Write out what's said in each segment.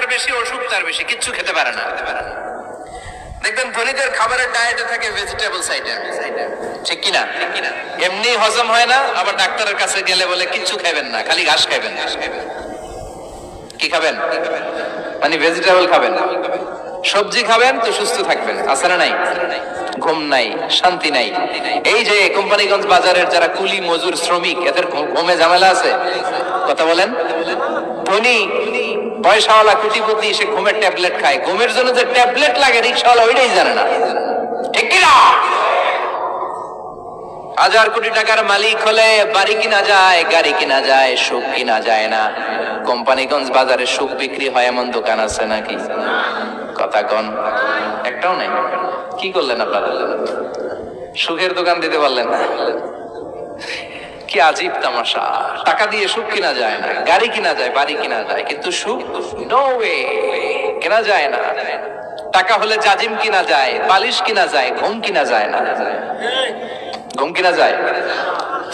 তার বেশি, অসুখ তার বেশি, কিচ্ছু খেতে পারে না। দেখবেন ধনীদের খাবারের ডায়েটে থাকে ভেজিটেবলস আইটেম ঠিক কিনা? এমনি হজম হয় না, আবার ডাক্তারের কাছে গেলে বলে, কিচ্ছু খাবেন না, খালি ঘাস খাবেন ঘাস খাবেন কি খাবেন? মানে ভেজিটেবল খাবেন। না সবজি খাবেন তো সুস্থ থাকবেন আছে নাই। ঘুম নাই, শান্তি নাই। এই যে কোম্পানিগঞ্জ বাজারের যারা কুলি, মজুর, শ্রমিক, এদের ঘুমে ঝামেলা আছে, কথা বলেন? ধনী পয়সাওয়ালা কুটিপতি সে ঘুমের ট্যাবলেট খায়। ঘুমের জন্য যে ট্যাবলেট লাগে রিক্সাওয়ালা ওইটাই জানে না। ঠিক হাজার কোটি টাকার মালিক হলে বাড়ি কিনা যায়, গাড়ি কিনা যায়, সুখ কিনা যায় না। কোম্পানিগঞ্জ বাজারে সুখ বিক্রি হয়, এমন দোকান আছে নাকি? কথা কন। একটাও নেই। কি করলেন আপনারা? সুখের দোকান দিতে পারলেন না। কি আজীব তামাশা। টাকা দিয়ে সুখ কিনা যায় না, গাড়ি কিনা যায়, বাড়ি কিনা যায়, কিন্তু সুখ নো কেনা যায় না। টাকা হলে জাজিম কিনা যায়, বালিশ কিনা যায়, ঘুম কিনা যায় না। ঘুম কিনা যায়?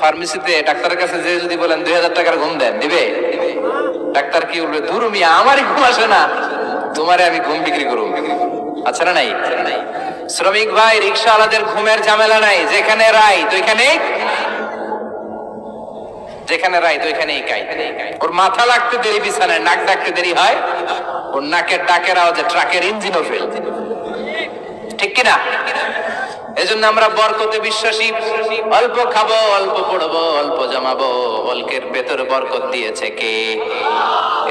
ফার্মেসিতে ডাক্তারের কাছে যে যদি বলেন দুই হাজার টাকার ঘুম দেন, দিবে? ডাক্তার কি বলবে দূর মিয়া, আমারই ঘুম আসে না। তোমারে আমি ঘুম বিক্রি করব। আচ্ছা না নাই? শ্রমিক ভাই, রিক্সাওয়ালাদের ঘুমের ঝামেলা নাই, যেখানে রাই তো এখানে যেখানে রাই তো এখানেই কাই। ওর মাথা লাগতে দেরি, বিছানায় নাক ডাকতে দেরি হয়। ওর নাকের ডাকের আওয়াজে ট্রাকের ইঞ্জিনও ফেল ঠিক কিনা? এজন্য আমরা বরকতে বিশ্বাসী। অল্প খাব, অল্প পড়ব, অল্প জমাবো। অল্পের ভেতর বরকত দিয়েছে কে?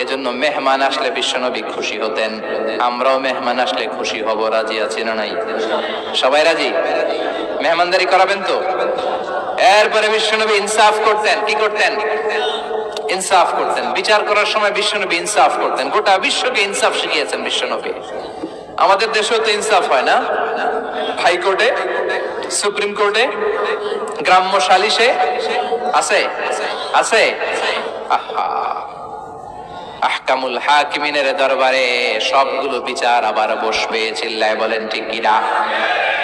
এজন্য মেহমান আসলে বিশ্বনবী খুশি হতেন। আমরাও মেহমান আসলে খুশি হব, রাজি আছি না নাই? সবাই রাজি? মেহমানদারি করাবেন তো? এরপরে বিশ্বনবী ইনসাফ করতেন। কি করতেন? ইনসাফ করতেন। বিচার করার সময় বিশ্বনবী ইনসাফ করতেন। গোটা বিশ্বকে ইনসাফ শিখিয়েছেন বিশ্বনবী। আমাদের দেশেও তো ইনসাফ হয় না? হাইকোর্টে, সুপ্রিম কোর্টে, গ্রাম্য সালিশে? আছে? আছে? আহা। আহকামুল হাকিমিনের দরবারে সবগুলো বিচার আবার বসবে, চিল্লায় বলেন, ঠিক কিনা?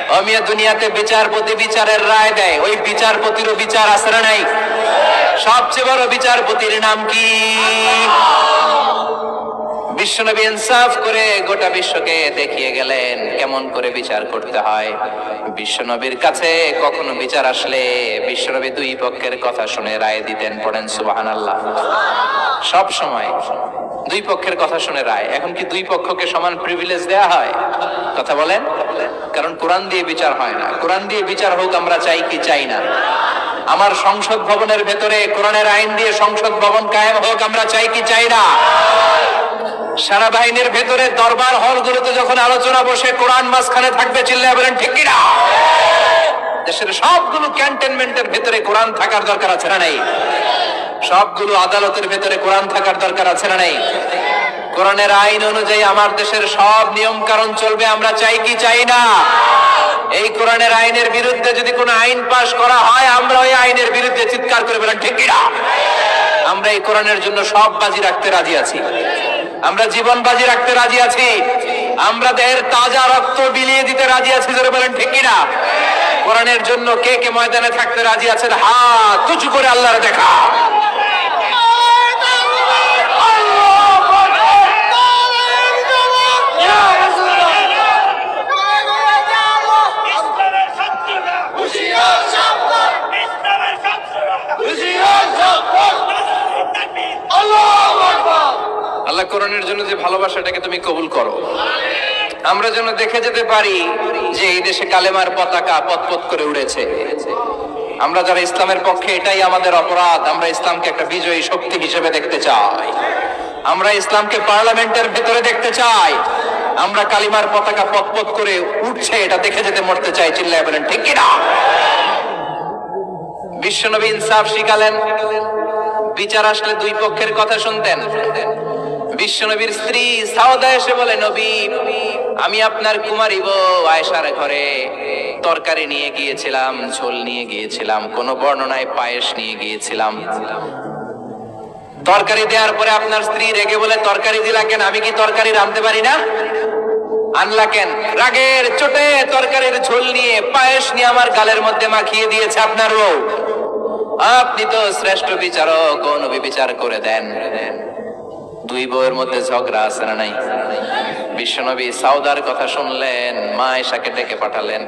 অমিয়া দুনিয়াতে বিচারপতি বিচারের রায় দেয়। ওই বিচারপতিরও বিচার না নাই সবচেয়ে বড় বিচারপতির নাম কি? বিশ্বনবী ইনসাফ করে গোটা বিশ্বকে দেখিয়ে গেলেন কেমন করে বিচার করতে হয়। বিশ্বনবীর কাছে কখনো বিচার আসলে বিশ্বনবী দুই পক্ষের কথা শুনে রায় দিতেন, পড়েন সুবাহান আল্লাহ সব সময় দুই পক্ষের কথা শুনে রায়। এখন কি দুই পক্ষকে সমান প্রিভিলেজ দেয়া হয়? কথা বলেন। কারণ কোরআন দিয়ে বিচার হয় না। কোরআন দিয়ে বিচার হোক, আমরা চাই কি চাই না। আমার সংসদ ভবনের ভেতরে কোরআনের আইন দিয়ে সংসদ ভবন কায়েম হোক, আমরা চাই কি চাই না। সেনাবাহিনীর ভেতরে দরবার হলগুলোতে যখন আলোচনা বসে, কোরআন মাঝখানে থাকবে, চিল্লায় বলেন, ঠিক কিনা? দেশের সবগুলো ক্যান্টনমেন্টের ভেতরে কোরআন থাকার দরকার আছে না নাই? সবগুলো আদালতের ভেতরে কোরআন থাকার দরকার আছে না নাই? কোরআনের আইন অনুযায়ী আমার দেশের সব নিয়ম কারণ চলবে, আমরা চাই কি চাই না? এই কোরআনের আইনের বিরুদ্ধে যদি কোনো আইন পাশ করা হয়, আমরা ওই আইনের বিরুদ্ধে চিৎকার করে বলেন ঠিক আমরা এই কোরআনের জন্য সব বাজি রাখতে রাজি আছি। আমরা জীবন বাজি রাখতে রাজি আছি। আমরা দেহের তাজা রক্ত বিলিয়ে দিতে রাজি আছি, জোরে বলেন, ঠিক কিনা কোরআনের জন্য কে কে ময়দানে থাকতে রাজি আছেন? হা উঁচু করে আল্লাহর দেখা ইসলামের শত্রুরা হুশিয়ার সাবধান ইসলামের শত্রুরা হুশিয়ার সাবধান তাকবীর আল্লাহু আকবার আল্লাহ কোরআনের জন্য যে ভালোবাসাটাকে তুমি কবুল করো। আমরা যেন দেখে যেতে পারি যে এই দেশে কালেমার পতাকা পতপত করে উড়েছে। আমরা যারা ইসলামের পক্ষে এটাই আমাদের অপরাধ, আমরা ইসলামকে একটা বিজয়ী শক্তি হিসেবে দেখতে চাই। আমরা ইসলামকে পার্লামেন্টের ভিতরে দেখতে চাই। আমরা কালিমার পতাকা পতপত করে উঠছে এটা দেখে যেতে মরতে চাই, চিল্লায় বলেন, ঠিক কিনা? বিশ্বনবী ইনসাফ শিখালেন। বিচার আসলে দুই পক্ষের কথা শুনতেন। বিশ্বনবীর স্ত্রী সাউদা এসে বলে, নবী, আমি আপনার কুমারী বউ আয়েশার ঘরে। তরকারি নিয়ে গিয়েছিলাম, ঝোল নিয়ে গিয়েছিলাম, কোন বর্ণনায় পায়েস নিয়ে গিয়েছিলাম। তরকারি দেওয়ার পরে আপনার স্ত্রী রেগে বলে, তরকারি দিলা কেন? আমি কি তরকারি রাঁধতে পারি না? আনলা কেন? রাগের চোটে তরকারির ঝোল নিয়ে পায়েস নিয়ে আমার গালের মধ্যে মাখিয়ে দিয়েছে আপনার বউ। আপনি তো শ্রেষ্ঠ বিচারক ও নবী বিচার করে দেন। দুই বউয়ের মধ্যে ঝগড়া আছে না নাই? বিশ্বনবী সাউদার কথা শুনলেন, মা আয়েশাকে ডেকে পাঠালেন।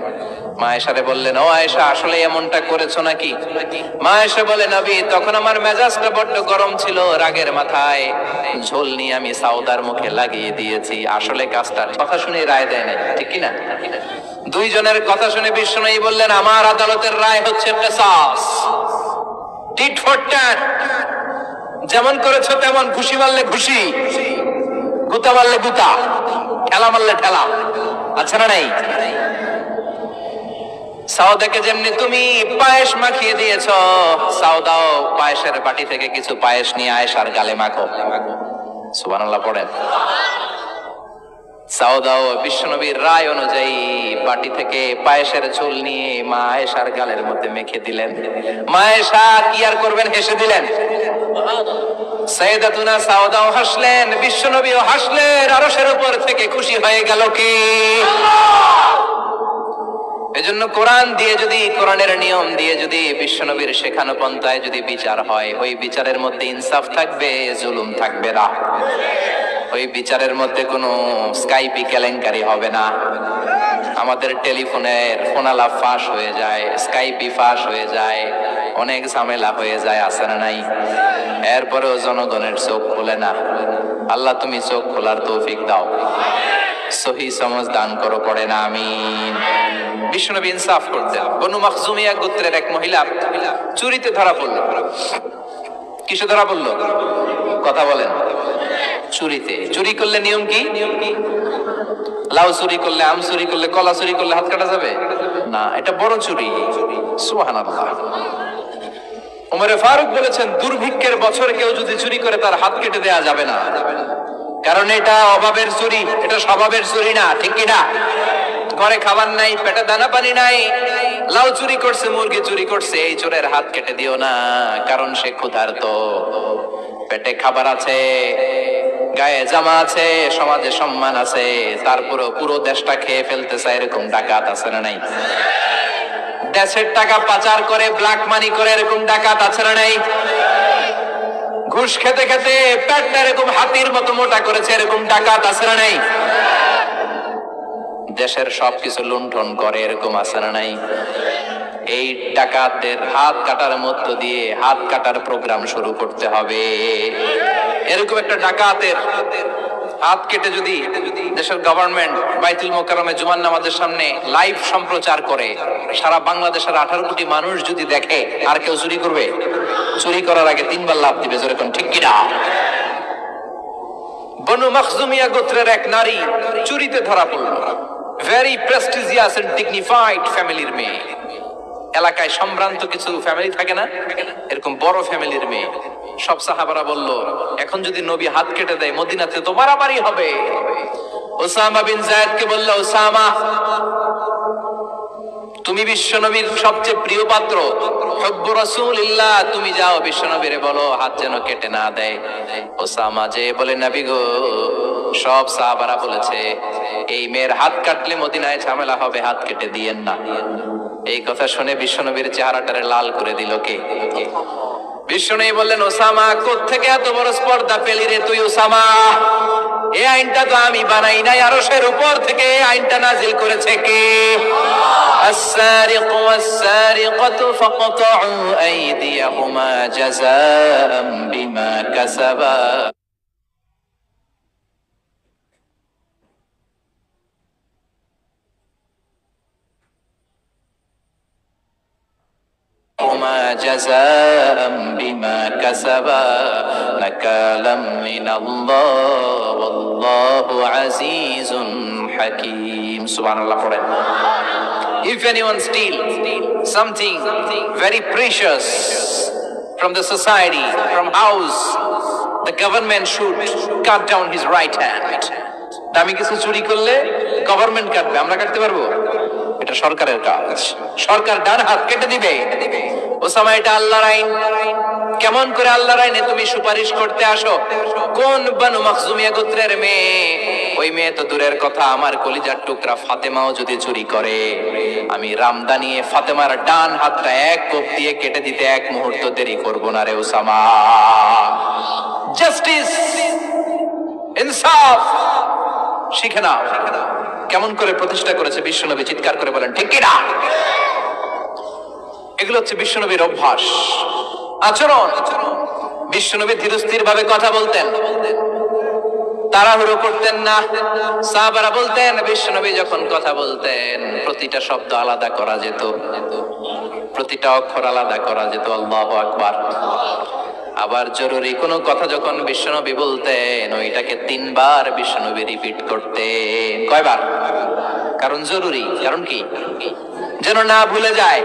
মা আয়েশারে বললেন, ও আয়েশা, আসলে এমনটা করেছ নাকি? মা আয়েশা বলে, নবী, তখন আমার মেজাজটা বড্ড গরম ছিল রাগের মাথায়। ঝোল নিয়ে আমি সাউদার মুখে লাগিয়ে দিয়েছি। আসলে কাজটা কথা শুনে রায় দেয় নাই, ঠিক কি না দুইজনের কথা শুনে বিশ্বনবী বললেন, আমার আদালতের রায় হচ্ছে টিট ফর ট্যাট যেমন করেছ তেমন ঘুষি মারলে ঘুষি গুতা মারলে গুতা, ঠেলা মারলে ঠেলা আচ্ছা না নাই? সাউদাকে যেমনি তুমি পায়েস মাখিয়ে দিয়েছ সাউদাও পায়েসের বাটি থেকে কিছু পায়েস নিয়ে আয়েস আর গালে মাখো। সুবহানাল্লাহ, পড়েন। সাউদাও বিশ্বনবীর রায় অনুযায়ী বাটি থেকে পায়েসের ঝোল নিয়ে মা আয়েশার গালের মধ্যে মেখে দিলেন। মা আয়েশা কি আর করবেন হেসে দিলেন। সৈয়দাতুনা সাউদাও হাসলেন বিশ্বনবীও হাসলেন উপর থেকে খুশি হয়ে গেল কি? এজন্য কোরআন দিয়ে যদি, কোরআনের নিয়ম দিয়ে যদি বিশ্বনবীর শেখানো পন্থায় যদি বিচার হয়, ওই বিচারের মধ্যে ইনসাফ থাকবে, জুলুম থাকবে না। ওই বিচারের মধ্যে কোনো স্কাইপি কেলেঙ্কারি হবে না। আমাদের টেলিফোনের ফোনালা ফাঁস হয়ে যায় স্কাইপি ফাঁস হয়ে যায়, অনেক ঝামেলা হয়ে যায় আসে না নাই? এরপরেও জনগণের চোখ খুলে না। আল্লাহ তুমি চোখ খোলার তৌফিক দাও। সহি সমাজ দান করো, পড়ে না আমি বিষ্ণুনবী ইনসাফ করতেন। বনু মখজুমিয়া গোত্রের এক মহিলা চুরিতে ধরা পড়ল। কিসে ধরা পড়ল? কথা বলেন। চুরিতে। চুরি করলে নিয়ম কি? নিয়ম কি লাউ চুরি করলে আম চুরি করলে কলা চুরি করলে হাত কাটা যাবে? না, এটা বড় চুরি। উমরে ফারুক বলেছেন, দুর্ভিক্ষের বছর কেউ যদি চুরি করে তার হাত কেটে দেয়া যাবে না। কারণ এটা অভাবের চুরি, এটা স্বভাবের চুরি না, ঠিক কি না? ঘরে খাবার নাই, পেটে দানা পানি নাই। লাউ চুরি করছে, মুরগি চুরি করছে, এই চোরের হাত কেটে দিও না, কারণ সে ক্ষুধার্ত। পেটে খাবার আছে, গায়ে জামা আছে, সমাজে সম্মান আছে তারপরে পুরো দেশটা খেয়ে ফেলতে চায় এরকম ডাকাত আছে না নাই? দেশের টাকা পাচার করে ব্ল্যাক মানি করে, এরকম ডাকাত আছে না নাই? ঘুষ খেতে খেতে পেটটা এরকম হাতির মতো মোটা করেছে, এরকম ডাকাত আছে না নাই? দেশের সবকিছু লুণ্ঠন করে, এরকম না নাই? এই ডাকাতদের হাত কাটার মধ্য দিয়ে হাত কাটার প্রোগ্রাম শুরু করতে হবে। এরকম একটা ডাকাতের হাত কেটে যদি দেশের গভর্নমেন্ট বাইতুল মোকারমে জুমান নামাজের সামনে লাইভ সম্প্রচার করে, সারা বাংলাদেশের আঠারো কোটি মানুষ যদি দেখে, আর কেউ চুরি করবে? চুরি করার আগে তিনবার লাভ দিবে যেরকম ঠিক কিনা? বনু মখজুমিয়া গোত্রের এক নারী চুরিতে ধরা পড়ল। ভেরি প্রেস্টিজিয়াস এন্ড ডিগনিফাইড ফ্যামিলির মেয়ে। এলাকায় সম্ভ্রান্ত কিছু ফ্যামিলি থাকে না? এরকম বড় ফ্যামিলির মেয়ে। সব সাহাবারা বলল, এখন যদি নবী হাত কেটে দেয়, মদিনাতে তো মারামারি হবে। ওসামা বিন জায়েদকে বলল, ওসামা, তুমি বিশ্বনবীর সবচেয়ে প্রিয় পাত্র। হব্বু রাসূলিল্লাহ, তুমি যাও বিশ্বনবীরে বলো, হাত যেন কেটে না দেয়। ওসামা যে বলে, নবী গো সব সাহাবারা বলেছে এই মেয়ের হাত কাটলে মদিনায় ঝামেলা হবে হাত কেটে দিয়েন না এই কথা শুনে বিশ্বনবীর চেহারাটারে লাল করে দিল কে বিশ্বনবী বললেন ওসামা কোত্থেকে এত বড় স্পর্ধা পেলি রে তুই ওসামা এই আইনটা তো আমি বানাই নাই আরশের উপর থেকে এই আইনটা নাজিল করেছে কে السارق والسارقة فاقطعوا أيديهما جزاء بما كسبا هما جزاء بما كسبا نكالا من الله والله عزيز حكيم سبحان الله قرآن If anyone steal something very precious from the society, from house, the government should cut down his right hand. দামি কিছু চুরি করলে গভর্নমেন্ট কাটবে আমরা কাটতে পারবো এটা সরকারের কাজ। সরকার ডান হাত কেটে দিবে। ওসামা, এটা আল্লাহর আইন। কেমন করে আল্লাহর আইনে তুমি সুপারিশ করতে আসো? কোন বানু মখজুমিয়া গোত্রের মেয়ে? ওই মেয়ে তো দূরের কথা, আমার কলিজার টুকরা ফাতেমাও যদি চুরি করে। আমি রামদানিয়ে ফাতেমার ডান হাতটা এক কোপ দিয়ে কেটে দিতে এক মুহূর্ত দেরি করব না রে ওসামা। জাস্টিস, ইনসাফ, শিখে নাও। কেমন করে প্রতিষ্ঠা করেছে বিশ্বনবী? চিৎকার করে বলেন, ঠিক কিনা? এগুলো হচ্ছে বিশ্বনবীর অভ্যাস। আচরণ। বিশ্বনবী ধীরস্থির ভাবে কথা বলতেন। তাড়াহুড়ো করতেন না। সাহাবারা বলতেন, বিশ্বনবী যখন কথা বলতেন, প্রতিটা শব্দ আলাদা করা যেত। প্রতিটা অক্ষর আলাদা করা যেত। আল্লাহ আকবার। আবার জরুরি কোনো কথা যখন বিশ্বনবী বলতেন, ওইটাকে তিনবার বিশ্বনবী রিপিট করতেন। কয়বার? কারণ জরুরি। কারণ কি? যেন না ভুলে যায়।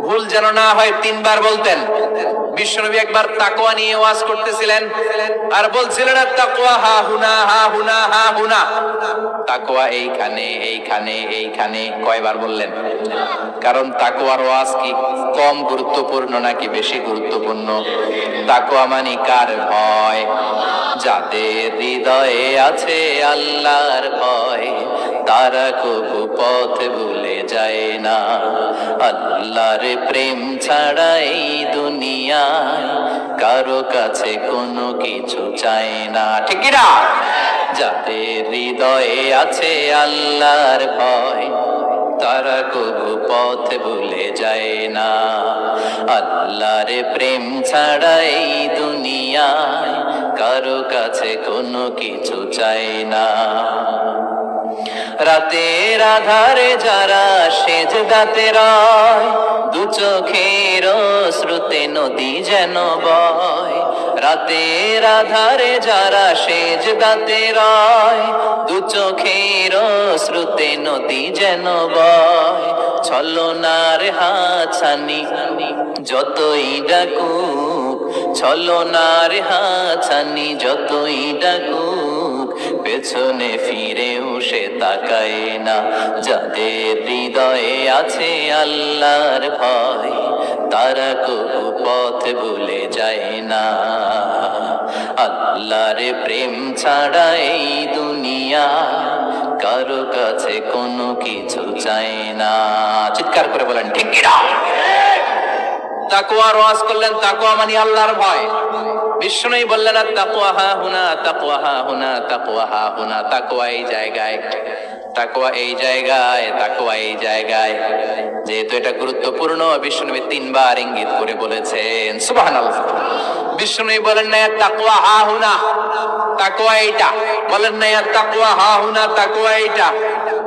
ভুল যেন না হয় তিনবার বলতেন। বিশ্বনবী একবার তাকোয়া নিয়ে ওয়াজ করতেছিলেন আর বলছিলেন তাকোয়া হা হুনা হা হুনা হা হুনা। তাকোয়া এইখানে এইখানে এইখানে কয়বার বললেন? কারণ তাকোয়ার ওয়াজ কি কম গুরুত্বপূর্ণ নাকি বেশি গুরুত্বপূর্ণ? তাকোয়া মানে কার ভয়? যাদের হৃদয়ে আছে আল্লাহর ভয়, তারা কবু পথ ভুলে যায় না আল্লাহর প্রেম ছাড়া এই দুনিয়ায় কারও কাছে কোনো কিছু চায় না ঠিক না যাদের হৃদয়ে আছে আল্লাহর ভয় তারা কবু পথ ভুলে যায় না আল্লাহর প্রেম ছাড়া এই দুনিয়ায় কারও কাছে কোনো কিছু চায় না রাতের আধারে যারা সেজ দাতে রয়, দু চোখের শ্রুতে নদী যেন বয়। রাতের আধারে যারা সেজ দাতে রয়, দু চোখের শ্রুতে নদী যেন বয়। ছলনার হাছানি যতই ডাকুক, ছলনার হাছানি যতই ডাকুক পেছনে ফিরেও সে তাকায় না। যাদের হৃদয়ে আছে আল্লাহর ভয়, তারা কবু পথ ভুলে যায় না। আল্লাহর প্রেম ছাড়া এই দুনিয়া কারও কাছে কোনো কিছু চায় না। চিৎকার করে বলেন, ঠিক তাকুয়ার ওয়াজ করলেন তাকুয়া মানে আল্লাহর ভয়। বিষ্ণুই বললেন তাকুয়া হা হুনা তাকুয়া হা হুনা তাকুয়া হা হুনা তাকুয়া এই জায়গায় তাকুয়া এই জায়গায় তাকুয়া এই জায়গায়। যেহেতু এটা গুরুত্বপূর্ণ, বিষ্ণুনবী তিনবার ইঙ্গিত করে বলেছেন, সুবহানাল্লাহ। বিষ্ণুই বলেন, না তাকুয়া হা হুনা তাকুয়া এইটা। বলেন, না তাকুয়া হা হুনা তাকুয়া এইটা।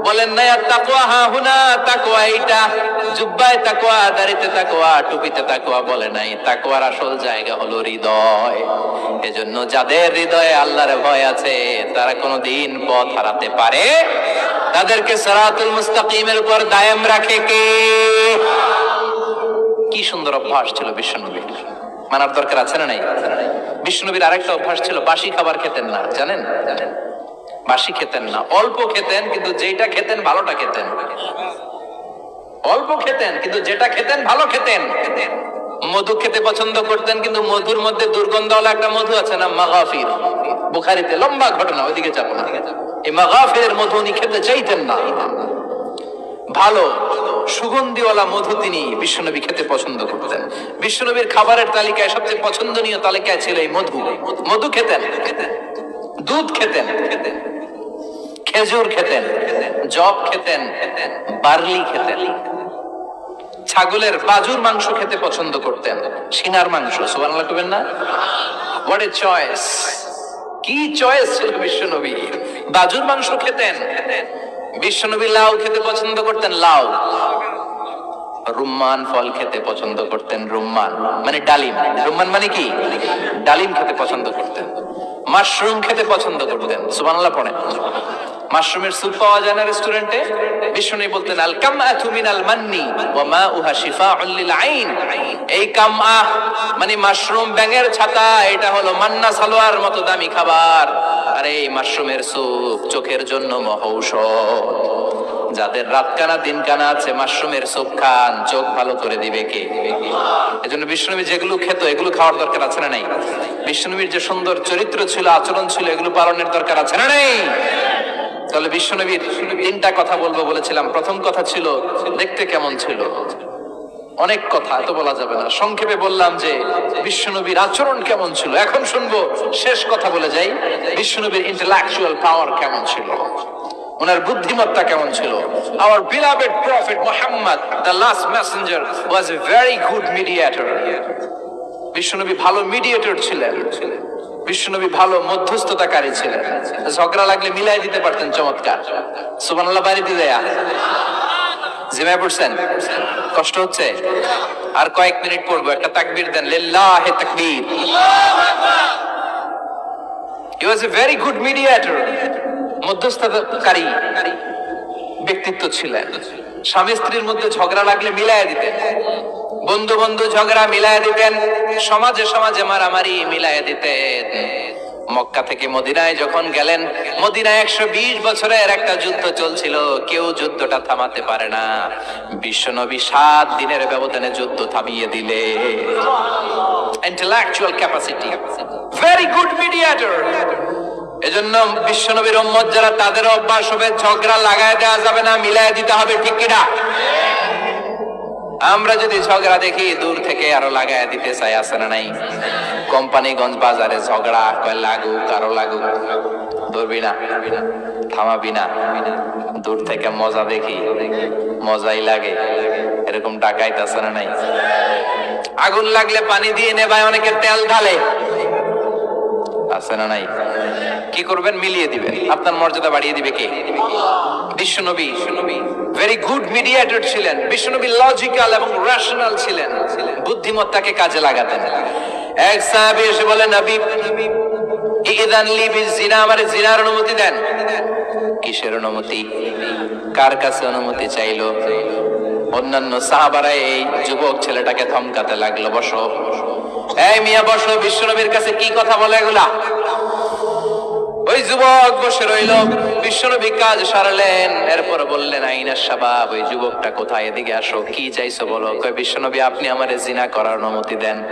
বলেন না তাকুয়া হা হুনা তাকুয়া এইটা। জুব্বায় তাকুয়া দাড়িতে তাকুয়া টুপিতে তাকুয়া বলে নাই। তাকুয়ার আসল জায়গা হলো হৃদয়। এজন্য যাদের হৃদয়ে আল্লাহর ভয় আছে, তারা কোনো দিন পথ হারাতে পারে। তাদেরকে সরাতুল মুস্তাকিমের উপর দায়াম রাখে কে? কি সুন্দর অভ্যাস ছিল বিশ্বনবীর। মানার দরকার আছে না নাই? বিষ্ণুনবীর আরেকটা অভ্যাস ছিল, বাসি খাবার খেতেন না জানেন জানেন? বাসি খেতেন না। অল্প খেতেন, কিন্তু যেটা খেতেন, ভালোটা খেতেন। অল্প খেতেন, কিন্তু যেটা খেতেন, ভালো খেতেন। মধু খেতে পছন্দ করতেন, কিন্তু মধুর মধ্যে দুর্গন্ধওয়ালা একটা মধু আছে না মাগাফির। বুখারিতে লম্বা ঘটনা, ওইদিকে যাব না। এই মাগাফিরের মধু উনি খেতে চাইতেন না। ভালো, সুগন্ধিওয়ালা মধু তিনি বিশ্বনবী খেতে পছন্দ করতেন। বিশ্বনবীর খাবারের তালিকায় সবচেয়ে পছন্দনীয় তালিকায় ছিল এই মধু। মধু খেতেন। দুধ খেতেন খেতেন। খেজুর খেতেন জব খেতেন, বার্লি খেতেন। ছাগলের বাজুর মাংস খেতে পছন্দ করতেন, সিনার মাংস, সুবহানাল্লাহ কবেন না? এ চয়েস কি চয়েস ছিল বিশ্বনবী? বাজুর মাংস খেতেন, বিশ্বনবী লাউ খেতে পছন্দ করতেন, লাউ। রুম্মান ফল খেতে পছন্দ করতেন, রুম্মান মানে ডালিম। রুম্মান মানে কি? ডালিম খেতে পছন্দ করতেন, মাশরুম খেতে পছন্দ করতেন, সুবহানাল্লাহ পড়েন। মাশরুমের স্যুপ পাওয়া যায় না রেস্টুরেন্টে? বিষ্ণু বলতেন, আল কামআতু মিনাল মান্নি ওয়া মাউহা শিফাউন লিল আইন। এই কামআ মানে মাশরুম ব্যাঙের ছাতা, এটা হলো মান্না সালোয়ার মতো দামি খাবার। আর এই মাশরুমের স্যুপ চোখের জন্য মহৌষধ। যাদের রাত কানা দিন কানা আছে, মাশরুমের স্যুপ খান, চোখ ভালো করে দিবে কে? এজন্য বিষ্ণুনবী যেগুলো খেত, এগুলো খাওয়ার দরকার আছে না নাই? বিষ্ণুনবীর যে সুন্দর চরিত্র ছিল, আচরণ ছিল, এগুলো পালনের দরকার আছে না নাই? তাহলে বিশ্বনবীর তিনটা কথা বলব বলেছিলাম। প্রথম কথা ছিল, দেখতে কেমন ছিল? অনেক কথা, এত বলা যাবে না। সংক্ষেপে বললাম যে, বিশ্বনবীর আচরণ কেমন ছিল? এখন শুনব, শেষ কথা বলে যাই। বিশ্বনবীর ইন্টেলেকচুয়াল পাওয়ার কেমন ছিল? ওনার বুদ্ধিমত্তা কেমন ছিল? Our beloved prophet Muhammad the last messenger was a very good mediator বিশ্বনবী ভালো মিডিয়েটর ছিলেন। বিশ্বনবী ভালো মধ্যস্থতাকারী ছিলেন। ঝগড়া লাগলে মিলাই দিতে পারতেন চমৎকার। সুবহানাল্লাহ বাড়িতে দেয়া জিমায় পড়ছেন? কষ্ট হচ্ছে? আর কয়েক মিনিট পড়ব, একটা তাকবির দেন, লিল্লাহে তাকবীর। He was a very good mediator মধ্যস্থতাকারী ব্যক্তিত্ব ছিলেন। স্বামী স্ত্রীর মধ্যে ঝগড়া লাগলে মিলাইয়া দিতেন। বন্ধু বন্ধু ঝগড়া মিলাইয়া দিতেন, সমাজে সমাজে মারামারি মিলাইয়া দিতেন। মক্কা থেকে মদিনায় যখন গেলেন, মদিনায় একশো বিশ বছরের একটা যুদ্ধ চলছিল, কেউ যুদ্ধটা থামাতে পারে না। বিশ্বনবী সাত দিনের ব্যবধানে যুদ্ধ থামিয়ে দিলে। Intellectual capacity very good mediator এজন্য বিশ্বনবীর উম্মত যারা তাদের অভ্যাস হবে, ঝগড়া লাগায় দেওয়া যাবে না মিলাই দিতে হবে, ঠিক কিনা? আমরা যদি ঝগড়া দেখি, দূর থেকে আরও লাগায় দিতে চাই, আছে না নাই? কোম্পানিগঞ্জ বাজারে ঝগড়া লাগুক, কারও লাগুক, ধরবি না, থামাবি না। দূর থেকে মজা দেখি, মজাই লাগে, এরকম ডাকাইতে আছে না নাই? আগুন লাগলে পানি দিয়ে নেবায়, অনেকে তেল ঢালে। আছে না নাই? কি করবেন? মিলিয়ে দিবেন আপনার মর্যাদা বাড়িয়ে দিবে কে? বিশ্বনবী। ভেরি গুড মিডিয়েটর ছিলেন। বিশ্বনবী লজিক্যাল এবং রেশনাল ছিলেন। বুদ্ধিমত্তাকে কাজে লাগাতেন। এক সাহাবী এসে বলেন নবী ইদান লি বিজিনা আমারে জিনার অনুমতি দেন। কিসের অনুমতি? কার কাছে অনুমতি চাইলো? অন্যান্য সাহাবারা এই যুবক ছেলেটাকে থমকাতে লাগল, বসো। এই মিয়া, বসো। বিশ্বনবীর কাছে কি কথা বলে এগুলা? ওই যুবক বসে রইল। বিশ্বনবী কাজ সারলেন। এরপর বললেন আইনার সাবাব, ওই যুবকটা কোথায়? এদিকে আসো। কি চাইছো বলো? কয়, বিশ্বনবী, আপনি আমারে জিনা করার অনুমতি দেন।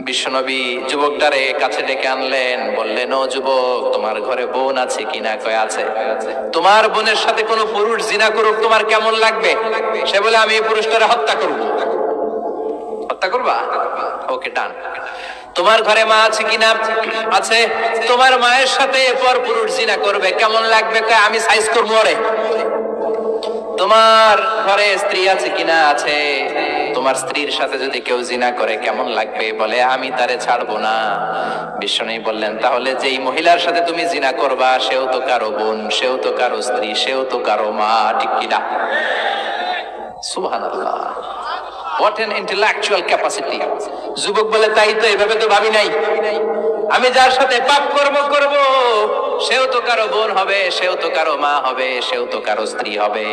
বিশ্বনবী যুবকটারে কাছে ডেকে আনলেন। বললেন, ও যুবক, তোমার ঘরে বোন আছে কিনা? কয়, আছে। তোমার বোনের সাথে কোনো পুরুষ জিনা করুক, তোমার কেমন লাগবে? সে বলে, আমি এই পুরুষটারে হত্যা করব। হত্যা করবা? ওকে ডান তোমার ঘরে মা আছে কিনা আছে। তোমার মায়ের সাথে পর পুরুষ জিনা করবে। কেমন লাগবে? আমি সাইজ করব রে তোমার ঘরে স্ত্রী আছে কিনা আছে। তোমার স্ত্রীর সাথে যদি কেউ জিনা করে, কেমন লাগবে? বলে, আমি তারে ছাড়বো না। বিষ্ণু বললেন, তাহলে যেই মহিলার সাথে তুমি জিনা করবা, সেও তো কারও বোন, সেও তো কারও স্ত্রী, সেও তো কারও মা, ঠিক কিনা সুবহানাল্লাহ। হোয়াট এন ইন্টেলেকচুয়াল ক্যাপাসিটি যুবক বলে, তাই তো এভাবে তো ভাবি নাই। আমি যার সাথে পাপ কর্ম করব, সেও তো কারও বোন হবে, সেও তো কারও মা হবে, সেও তো কারও স্ত্রী হবে।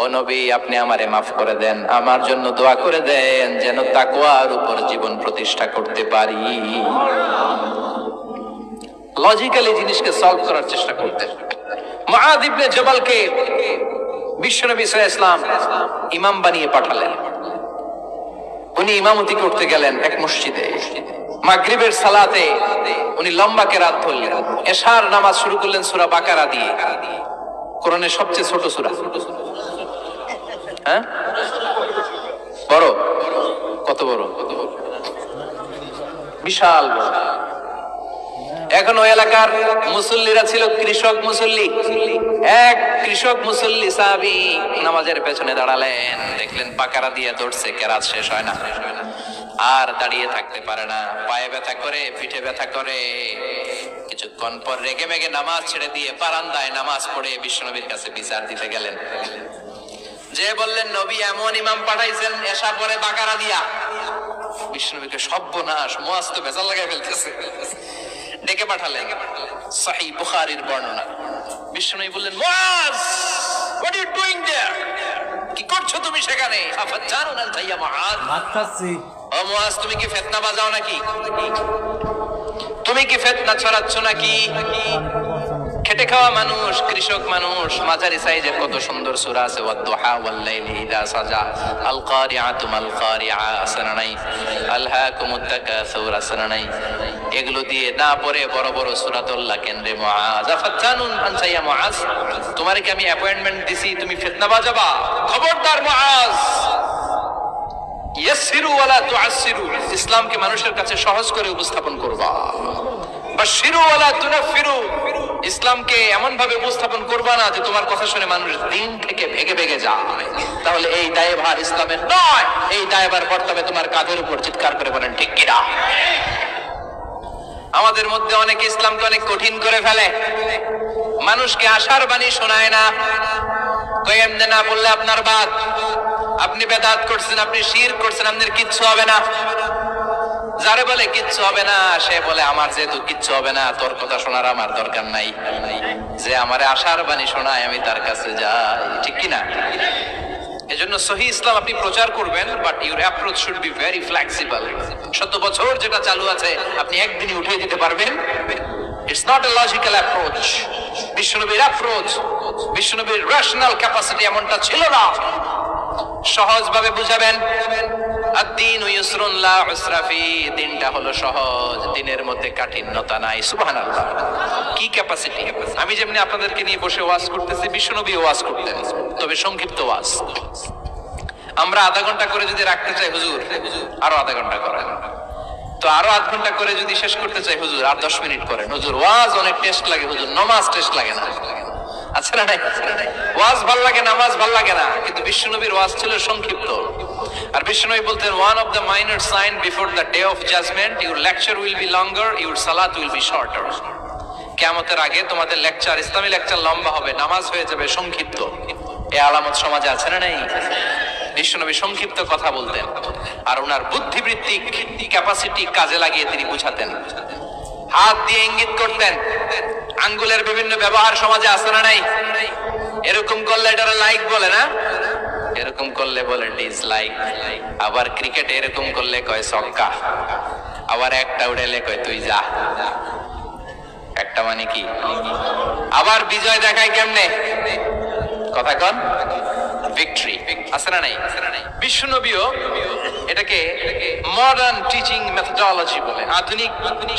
ও নবী, আপনি আমারে মাফ করে দেন। আমার জন্য দোয়া করে দেন, যেন তাকওয়ার উপর জীবন প্রতিষ্ঠা করতে পারি। লজিক্যালি জিনিসকে সলভ করার চেষ্টা করতেন। মুআদ ইবনে জবালকে বিশ্বনবী সাল্লাল্লাহু আলাইহি ইমাম বানিয়ে পাঠালেন। উনি ইমামতি করতে গেলেন এক মসজিদে। মাগরিবের সালাতে উনি লম্বা কেরাত ধরলেন। এশার নামাজ শুরু করলেন সূরা বাকারা দিয়ে। কোরআনের সবচেয়ে ছোট সূরা। হ্যাঁ? বড়? কত বড়? বিশাল বড়। এখন ওই এলাকার মুসল্লিরা ছিল কৃষক মুসল্লি। এক কৃষক মুসল্লি সাহাবি নামাজের পেছনে দাঁড়ালেন। দেখলেন পাকারা দিয়ে দৌড়ছে, কেরাত শেষ হয় না। আর দাঁড়িয়ে থাকতে পারে না। পায়ে ব্যথা করে, পিঠে ব্যথা করে। কিছুক্ষণ পর রেগে মেগে নামাজ ছেড়ে দিয়ে বারান্দায় নামাজ পড়ে বিশ্বনবীর কাছে বিচার দিতে গেলেন। যে বললেন, নবী এমন ইমাম পাঠাইছেন এসা পরে বাকারা দিয়া। বিষ্ণুবীকে সর্বনাশ মোয়াজ তো বেজাল লাগাই ফেলতেছে। ডেকে পাঠালেন। সাহি বুখারীর বর্ণনা। বিষ্ণুবী বললেন Muaz what you doing there কি করছ তুমি সেখানে? আফাজানুন আনতা ইয়া মুআজ। ভাত খাচ্ছি ও মুয়াজ তুমি কি ফিতনা বাজাও নাকি? তুমি কি ফিতনা ছড়াচ্ছ নাকি? খেটে খাওয়া মানুষ কৃষক মানুষ মাঝারি সাইজের কত সুন্দর সূরা আছে ওয়াদ-দুহা ওয়াল-লাইলি ইযা সাজা আল কারিআতু মাল কারিআ আসনা নাই আলহাকুমুত তাকাসুর আসনা নাই এগুলো দিয়ে না পড়ে বড় বড় সূরাতুল্লাহ কেন্দ্রে তোমারে কি আমি অ্যাপয়েন্টমেন্ট দিছি? তুমি ফিতনা বাজাবা? খবরদার তুআসসিরু। ইসলামকে মানুষের কাছে সহজ করে উপস্থাপন করবা। বাশশিরু ওয়ালা তুনাফিরু। ইসলামকে এমন ভাবে উপস্থাপন করবা না যে তোমার কথা শুনে মানুষ দিন থেকে ভেগে ভেগে যায়। তাহলে এই দায়ভার ইসলামের নয়, এই দায়ভার বর্তমানে তোমার কাঁধের উপর চিৎকার করে বলেন, ঠিক কিনা? আমাদের মধ্যে অনেকে ইসলামকে অনেক কঠিন করে ফেলে। মানুষকে আশার বাণী শোনায় না। বললে আপনার বাদ। আপনি বেদাত করছেন, আপনি শির করছেন, আপনার কিচ্ছু হবে না। যারে বলে, কিচ্ছু হবে না, সে বলে, আমার যেহেতু কিচ্ছু হবে না, তোর কথা শোনার আমার দরকার নাই। যে আমারে আশার বাণী শোনায়, আমি তার কাছে যাই। ঠিক কি না এজন্য সহি ইসলাম আপনি প্রচার করবেন but your approach should be very flexible শত বছর যেটা চালু আছে, আপনি একদিনই উঠিয়ে দিতে পারবেন। It's not a logical approach বিশ্বনবীর অ্যাপ্রোচ বিশ্বনবীর রেশনাল ক্যাপাসিটি এমনটা ছিল না। সহজভাবে বুঝাবেন? আদিন ইউসরুন লা দিনটা হলো সহজ, দিনের মধ্যে কাঠিন্যতা নাই, সুবহানাল্লাহ। কি ক্যাপাসিটি আমি যেমনি আপনাদেরকে নিয়ে বসে ওয়াজ করতেছি বিশ্বনবী ওয়াজ করতেন, তবে সংক্ষিপ্ত ওয়াজ। আমরা আধা ঘণ্টা করে যদি রাখতে চাই হুজুর, আরও আধা ঘণ্টা করেন। তো আরও আধ ঘণ্টা করে যদি শেষ করতে চাই হুজুর, আর দশ মিনিট করেন। হুজুর, ওয়াজ অনেক টেস্ট লাগে হুজুর, নমাজ টেস্ট লাগে না। আচ্ছা না নাই? ওয়াজ ভালো লাগে নামাজ ভালো লাগে না, কিন্তু ওয়াজ ছিল সংক্ষিপ্ত। আর বলতেন one of the minor sign before the day of judgement your lecture will be longer your সালাত উইল বি শর্টার কেমতের আগে তোমাদের লেকচার ইসলামী লেকচার লম্বা হবে, নামাজ হয়ে যাবে সংক্ষিপ্ত। এ আলামত সমাজে আছে না নেই? বিশ্বনবী সংক্ষিপ্ত কথা বলতেন, আর ওনার বুদ্ধিবৃত্তিক ক্যাপাসিটি কাজে লাগিয়ে তিনি বুঝাতেন। হাত দিয়ে ইঙ্গিত করতেন, আঙ্গুলের বিভিন্ন ব্যবহার সমাজে আছে না নাই? এরকম করলে এটার লাইক বলে না? এরকম করলে বলে ডিসলাইক আবার ক্রিকেট এরকম করলে কয় ছক্কা। আবার একটা উড়েলে কয় তুই যা। একটা মানে কি? আবার বিজয় দেখায় কেমনে? কথা কন। ভিক্টরি আছে না নাই? বিশ্বনবীও এটাকে মডার্ন টিচিং মেথডোলজি বলে। আধুনিক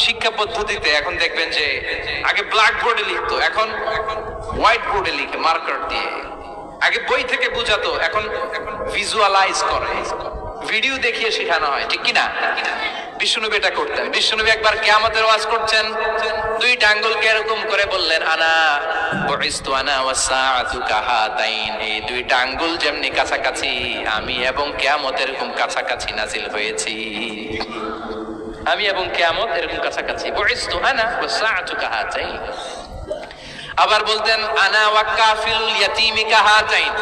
শিক্ষা পদ্ধতিতে এখন দেখবেন যে আগে ব্ল্যাক বোর্ডে লিখতো, এখন হোয়াইট বোর্ডে লিখে মার্কার দিয়ে। আগে বই থেকে বুঝাতো, এখন ভিজুয়ালাইজ করে। ভিডিও দেখিয়ে শেখানো হয়, ঠিক কি না বিষ্ণুনবী এটা করতেন। বিষ্ণুনবী একবার কেয়ামতের ওয়াজ করছেন, দুইটা আঙ্গুলকে এরকম করে বললেন আনা বুইস্তু আনা ওয়াসাআতু কাহাতাইন এই দুইটা আঙ্গুল যেমনি কাছাকাছি, আমি এবং কেয়ামত এরকম কাছাকাছি নাজিল হয়েছি। আমি এবং কেয়ামত এরকম কাছাকাছি। বুইস্তু আনা ওয়াসাআতু কাহাতাইন আবার বলতেন, আনা ওয়াকাফিল ইয়াতিমি কাহাতাইন।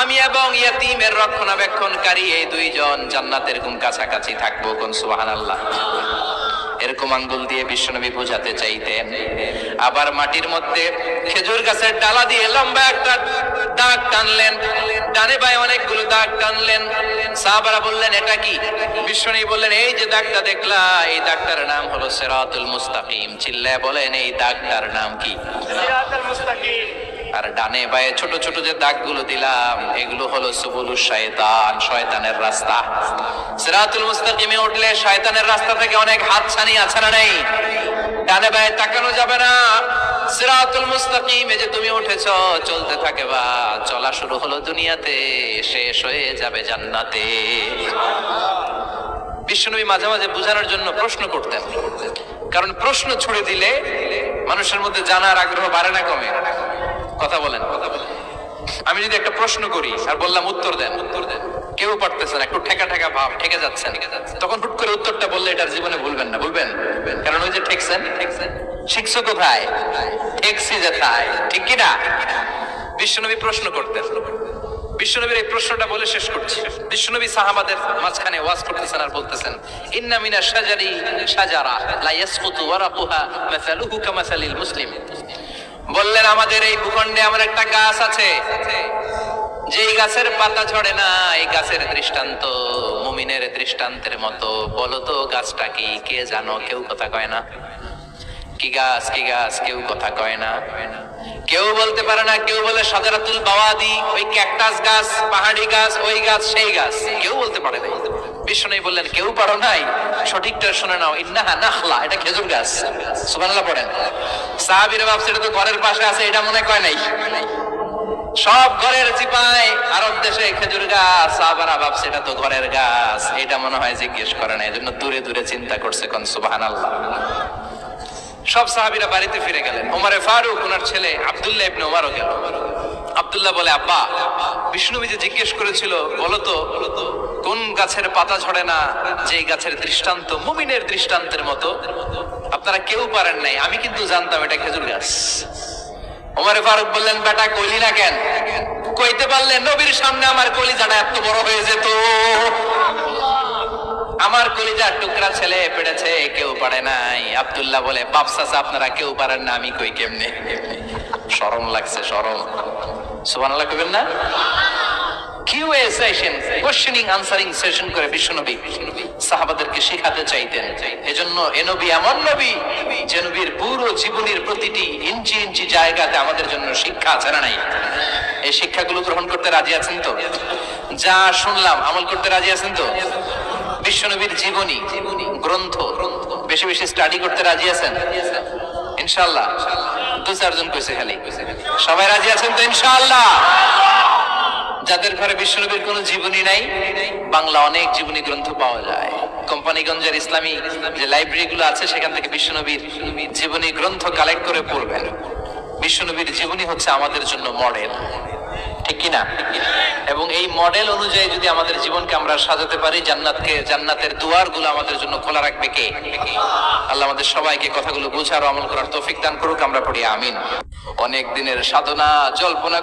আমি এবং ইয়াতিমের রক্ষণাবেক্ষণকারী এই দুইজন জান্নাতের কোন কাছাকাছি থাকব কোন সুবহানাল্লাহ? এরকম আঙ্গুল দিয়ে বিশ্বনবী বোঝাতে চাইতেন। আবার মাটির মধ্যে খেজুর গাছের ডালা দিয়ে লম্বা একটা দাগ টানলেন। ডানে বায়ে অনেকগুলো দাগ টানলেন। সাহাবারা বললেন, এটা কি? বিশ্বনবী বললেন, এই যে দাগটা দেখলা, এই দাগটার নাম হলো সিরাতুল মুস্তাকিম। চিল্লায় বলেন, এই দাগটার নাম কি? সিরাতাল মুস্তাকিম। আর ডানে বায়ে ছোট ছোট যে দাগগুলো দিলাম, এগুলো হলো সুবুলু শয়তান, শয়তানের রাস্তা। সিরাতুল মুস্তাকিমে উঠলে শয়তানের রাস্তা থেকে অনেক হাতছানি আছে না নেই? ডানে বায়ে তাকানো যাবে না। সিরাতুল মুস্তাকিমে যে তুমি উঠেছো, চলতে থাকে বা চলা শুরু হলো দুনিয়াতে, শেষ হয়ে যাবে জান্নাতে। বিশ্বনবী মাঝে মাঝে বোঝানোর জন্য প্রশ্ন করতেন। কারণ প্রশ্ন ছুড়ে দিলে মানুষের মধ্যে জানার আগ্রহ বাড়ে না কমে। কথা বলেন কথা বলেন। আমি যদি একটা প্রশ্ন করি, আর বললাম উত্তর দেন উত্তর দেন। কেউ পারতেছে না, একটু ঠেকা ঠেকা ভাব, ঠেকে যাচ্ছেন। তখন হুট করে উত্তরটা বললে এটার জীবনে ভুলবেন না, ভুলবেন। কারণ ওই যে ঠেকছেন ঠেকছেন। শিখছো কোথায়? ঠেকছি যেথায় ঠিক কি না? বিশ্বনবী প্রশ্ন করতেন। বিশ্বনবীর এই প্রশ্নটা বলে শেষ করছি। বিশ্বনবী সাহাবাদের মাঝখানে ওয়াজ করতেছেন আর বলতেছেন, ইন্না মিনা শাজারি শাজারা, লা ইয়াসকুতু ওয়ারাকুহা মাসালুহু কামাসালিল মুসলিম। বললেন, আমাদের এই ভূখণ্ডে আমার একটা গাছ আছে, যেই গাছের পাতা ঝরে না। এই গাছের দৃষ্টান্ত মুমিনের দৃষ্টান্তের মতো। বলো তো, গাছটা কি? কে জানো? কেউ কথা কয় না। কি গাছ? কি গাছ? কেউ কথা কয় না। কেউ বলতে পারে না, কেউ বলে সাজারাতুল বাওয়াদি, ওই ক্যাকটাস গাছ, পাহাড়ি গাছ, ওই গাছ, সেই গাছ। কেউ বলতে পারে না। বিষ্ণু বললেন, কেউ পারো নাই? সঠিকটা শুনে নাও। ইন্নাহা নাখলা, এটা খেজুর গাছ। পড়েন। সাহাবির বাপ সেটা তো ঘরের পাশে আছে, এটা মনে কয় নাই? সব ঘরের চিপায় আরব দেশে খেজুর গাছ। বাপ সেটা তো ঘরের গাছ, এটা মনে হয় জিজ্ঞেস করে না। এই জন্য দূরে দূরে চিন্তা করছে কোন সুবাহান আল্লাহ সব সাহাবিরা বাড়িতে ফিরে গেলেন। ওমারে ফারুক, ওনার ছেলে আবদুল্লাহ ইবনে ওমারও গেল। আব্দুল্লাহ বলে, আব্বা বিষ্ণুবী যে জিজ্ঞেস করেছিল বলতো কোন গাছের পাতা ঝরে না, যেই গাছের দৃষ্টান্ত মুমিনের দৃষ্টান্তের মতো? আপনারা কেউ পারেন নাই, আমি কিন্তু জানতাম এটা খেজুর গাছ। ওমরে ফারুক বললেন, বেটা, কইলি না কেন? কইতে পারলে নবীর সামনে আমার কলি কলিজাটা এত বড় হয়ে যেত। আমার কলিজার টুকরা ছেলে পেড়েছে, কেউ পারে নাই। আব্দুল্লাহ বলে বাপসাসা আপনারা কেউ পারেন না, আমি কই কেমনে? শরম লাগছে, শরম। সুবহানাল্লাহ কইবেন না? QA session questioning answering session করে বিশ্বনবী সাহাবাদেরকে শেখাতে চাইতেন। এজন্য এ এমন নবী যে নবীর পুরো জীবনের প্রতিটি ইঞ্চি ইঞ্চি জায়গাতে আমাদের জন্য শিক্ষা আছে নাই? এই শিক্ষাগুলো গ্রহণ করতে রাজি আছেন তো? যা শুনলাম, আমল করতে রাজি আছেন তো? বিশ্বনবীর জীবনী, গ্রন্থ। বেশি বেশি স্টাডি করতে রাজি আছেন? ইনশাআল্লাহ। দু চারজন কইছে খালি। সবাই রাজি আছেন তো ইনশাআল্লাহ? যাদের ঘরে বিশ্বনবীর কোনো জীবনী নাই, বাংলা অনেক জীবনী গ্রন্থ পাওয়া যায়। কোম্পানিগঞ্জের ইসলামী যে লাইব্রেরি গুলো আছে, সেখান থেকে বিশ্বনবীর জীবনী গ্রন্থ কালেক্ট করে পড়বেন। বিশ্বনবীর জীবনী হচ্ছে আমাদের জন্য মডেল ঠিক কিনা? এবং এই মডেল অনুযায়ী যদি আমাদের জীবনকে আমরা সাজাতে পারি, জান্নাতকে, জান্নাতের দুয়ারগুলো আমাদের জন্য খোলা রাখবে কে? আল্লাহ আমাদের সবাইকে কথাগুলো বুঝার আমল করার তৌফিক দান করুক, আমরা পড়ি আমিন। অনেক দিনের সাধনা, জল্পনা